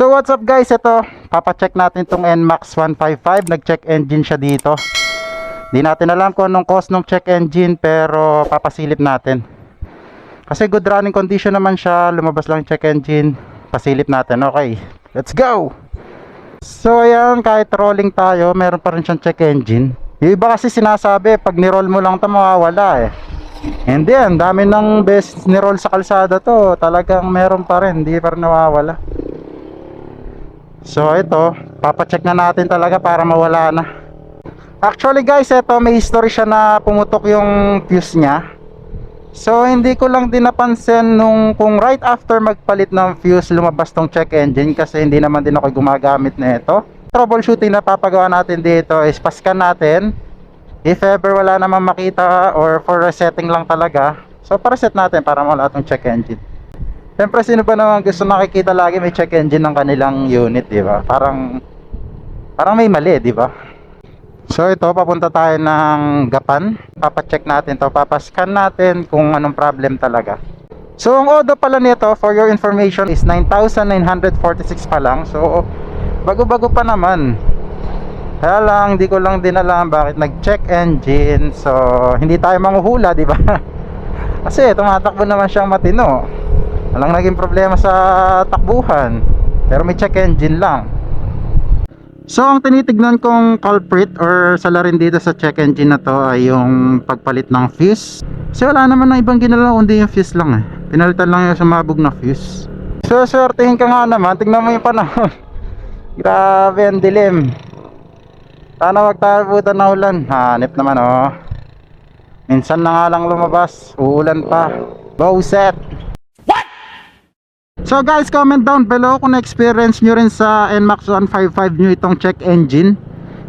So what's up guys, ito, papacheck natin itong NMAX 155, nag-check engine siya dito. Di natin alam kung anong cost ng check engine pero papasilip natin. Kasi good running condition naman siya, lumabas lang check engine, pasilip natin. Okay, let's go! So ayan, kahit rolling tayo, meron pa rin siyang check engine. Yung iba kasi sinasabi, pag ni-roll mo lang ito mawawala eh. Hindi, ang dami ng best ni-roll sa kalsada to. Talagang meron pa rin, hindi pa rin nawawala. So ito, papacheck na natin talaga para mawala na. Actually guys, ito may history siya na pumutok yung fuse niya. So hindi ko lang din napansin nung kung right after magpalit ng fuse lumabas tong check engine kasi hindi naman din ako gumagamit na ito. Troubleshooting na papagawa natin dito is paskan natin. If ever wala namang makita or for resetting lang talaga, so pa-reset natin para mawala tong check engine. Siyempre sino ba naman gusto nakikita lagi may check engine ng kanilang unit, di ba? Parang parang may mali, di ba? So ito, papunta tayo ng Gapan. Papacheck natin to, papascan natin kung anong problem talaga. So ang odo pala nito, for your information, is 9,946 pa lang. So bago-bago pa naman. Kaya lang, hindi ko lang din alam bakit nag-check engine. So hindi tayo manghuhula, di ba? Kasi tumatakbo naman siyang matino. Walang naging problema sa takbuhan. Pero may check engine lang. So ang tinitignan kong culprit or salarin dito sa check engine na to ay yung pagpalit ng fuse. Kasi wala naman na ibang ginalaw kundi yung fuse lang eh. Pinalitan lang yung sumabog na fuse. So swertehin ka nga naman, tignan mo yung panahon. Grabe ang dilim. Sana wag tayo buta na ulan. Hanip naman oh. Minsan na nga lang lumabas, uulan pa. Bowset! So guys, comment down below kung na-experience nyo rin sa NMAX 155 nyo itong check engine.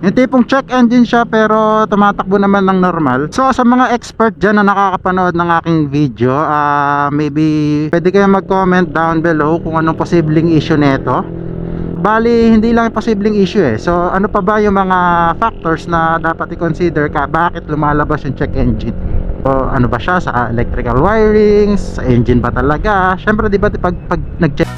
Yung tipong check engine siya pero tumatakbo naman ng normal. So sa mga expert dyan na nakakapanood ng aking video, ah maybe pwede kayo mag-comment down below kung anong posibleng issue nito. Bali, hindi lang posibleng issue eh. So ano pa ba yung mga factors na dapat i-consider ka bakit lumalabas yung check engine? O ano ba siya sa electrical wirings, sa engine ba talaga? Syempre 'di ba pag pag bip, bip.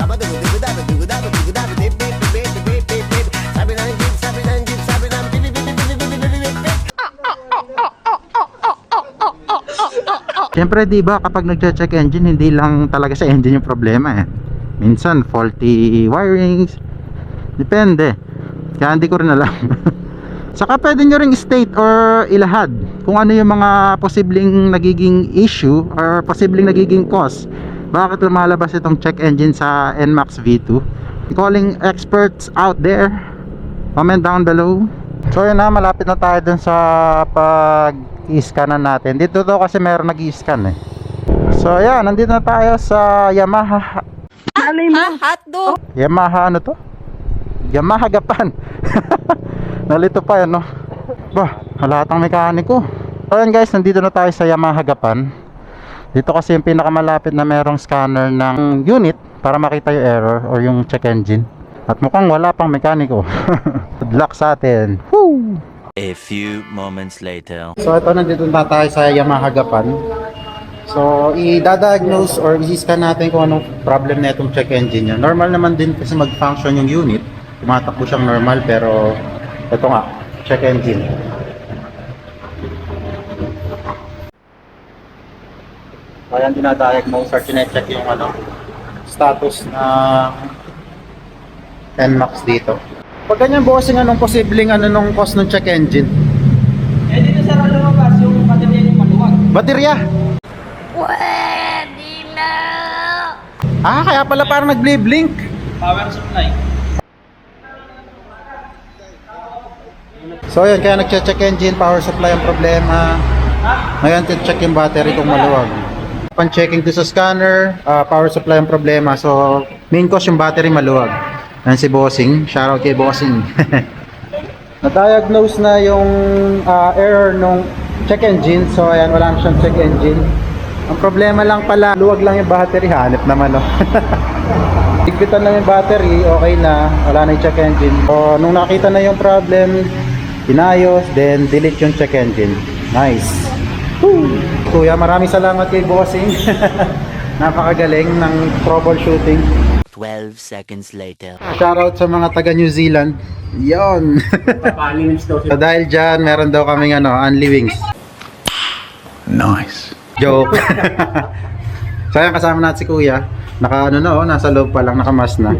Siyempre 'di ba kapag nagche-check engine hindi lang talaga sa engine yung problema eh. Minsan faulty wirings. Depende. Kaya hindi ko rin alam. Saka pwede nyo ring state or ilahad kung ano yung mga posibleng nagiging issue or posibleng nagiging cause. Bakit lumalabas itong check engine sa NMAX V2? Calling experts out there. Comment down below. So yun na, malapit na tayo dun sa pag-i-scan na natin. Dito to kasi meron nag-i-scan eh. So ayan, nandito na tayo sa Yamaha Ah, hotdog. Yamaha ano to? Yamaha Gapan. Nalito pa yan no. Bah, halatang mekaniko. So ayan guys, nandito na tayo sa Yamaha Gapan. Dito kasi yung pinakamalapit na merong scanner ng unit para makita yung error or yung check engine. At mukhang wala pang mekaniko. Good luck sa atin. Woo! A few moments later. So ito nandito na tayo sa Yamaha Gapan. So i-diagnose or i-scan natin kung anong problem na itong check engine niya. Normal naman din kasi mag-function yung unit. Tumatakbo siyang normal pero ito nga, check engine. Kaya dinadiagnose or chinecheck yung ano, status ng NMAX dito. Pag ganyan bossing, anong posibleng ano nung cost ng check engine? Eh, dito sa lumabas yung baterya yung maluwag. Baterya! Pwede na. Ah, kaya pala parang nagble-blink. Power supply. So yun, kaya nagche-check engine, power supply ang problema. Ngayon, check yung battery kung maluwag. Pan-checking to sa scanner, ah, power supply ang problema. So, main cause yung battery maluwag. Yan si Bossing. Shoutout kay Bossing. Na-diagnose na yung ah, error nung check engine. So, ayan, wala na siyang check engine. Ang problema lang pala, luwag lang yung battery. Hanip naman, no? Higpitan lang yung battery, okay na. Wala na yung check engine. So, nung nakita na yung problem, inayos, then delete yung check engine. Nice. Woo! Kuya, maraming salamat kay Bossing. Napakagaling ng troubleshooting. 12 seconds later. Shoutout sa mga taga New Zealand. Yon. So dahil dyan, meron daw kaming ano, Unli Wings. Nice. Joke. so ayan, kasama natin si Kuya. Naka ano na oh, nasa loob pa lang, nakamas na.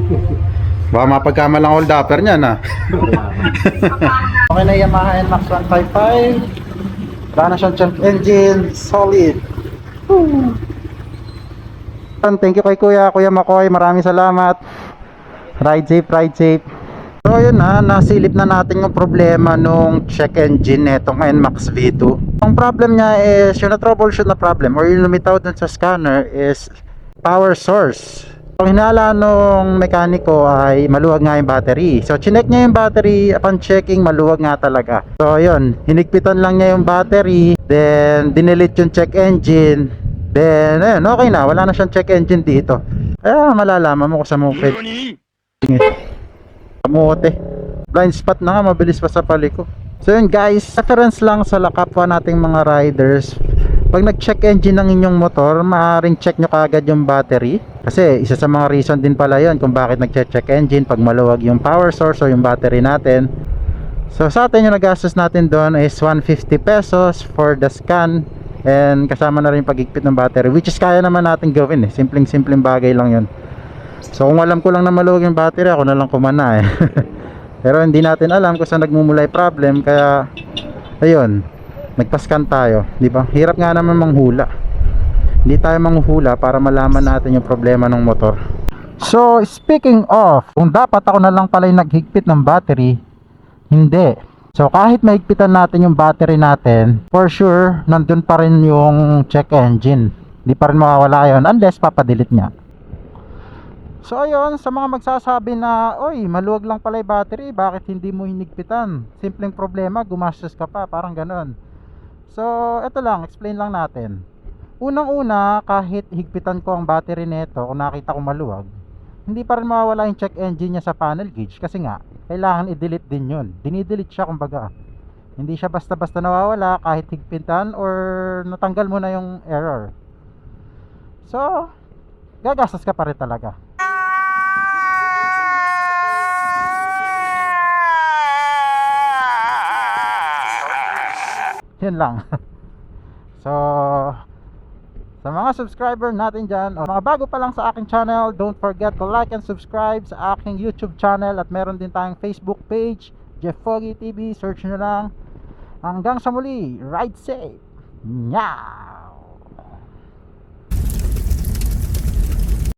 Baka mapagkamalang hold upper niya na. Okay na Yamaha NMAX 155. Wala na siyang check engine. Solid. Woo. Thank you kay Kuya, Kuya Makoy. Maraming salamat. Ride safe, ride safe. So yun na, nasilip na natin yung problema nung check engine netong NMAX V2. Ang problem niya is, yung na-troubleshoot na problem or yung lumitaw dun sa scanner is power source. Ang hinala nung mekaniko ay maluwag nga yung battery. So chinek niya yung battery, upon checking maluwag nga talaga. So yun, hinigpitan lang niya yung battery, then dinelete yung check engine, then ayun, okay na, wala na siyang check engine dito. Kaya malalaman mo kung sa moped. Kamote. Blind spot na nga, mabilis pa sa paliko. So yun guys, reference lang sa lakapwa nating mga riders. Pag nag-check engine ng inyong motor, maaaring check nyo kaagad yung battery. Kasi isa sa mga reason din pala yun kung bakit nag-check engine pag maluwag yung power source o yung battery natin. So sa atin yung nagastos natin doon is 150 pesos for the scan and kasama na rin pagigpit ng battery which is kaya naman natin gawin eh. Simpleng simpleng bagay lang yun. So kung alam ko lang na maluwag yung battery, ako na lang kumana eh. Pero hindi natin alam kung saan nagmumula yung problem, kaya ayun, nagpascan tayo, di ba? Hirap nga naman manghula. Hindi tayo manghuhula para malaman natin yung problema ng motor. So, speaking of, kung dapat ako na lang pala yung naghigpit ng battery, hindi. So, kahit mahigpitan natin yung battery natin, for sure, nandun pa rin yung check engine. Hindi pa rin mawawala yun unless papadelete niya. So ayun, sa mga magsasabi na, oy, maluwag lang pala yung battery, bakit hindi mo hinigpitan? Simpleng problema, gumastos ka pa, parang ganon. So, eto lang, explain lang natin. Unang-una, kahit higpitan ko ang battery nito, kung nakita ko maluwag, hindi pa rin mawawala yung check engine niya sa panel gauge kasi nga, kailangan i-delete din yun. Dinidelete siya kumbaga. Hindi siya basta-basta nawawala kahit higpitan or natanggal mo na yung error. So, gagastos ka pa rin talaga. Yun lang. so, sa mga subscriber natin dyan, o mga bago pa lang sa aking channel, don't forget to like and subscribe sa aking YouTube channel at meron din tayong Facebook page, Jeff Foggy TV, search nyo lang. Hanggang sa muli, ride safe! Nya!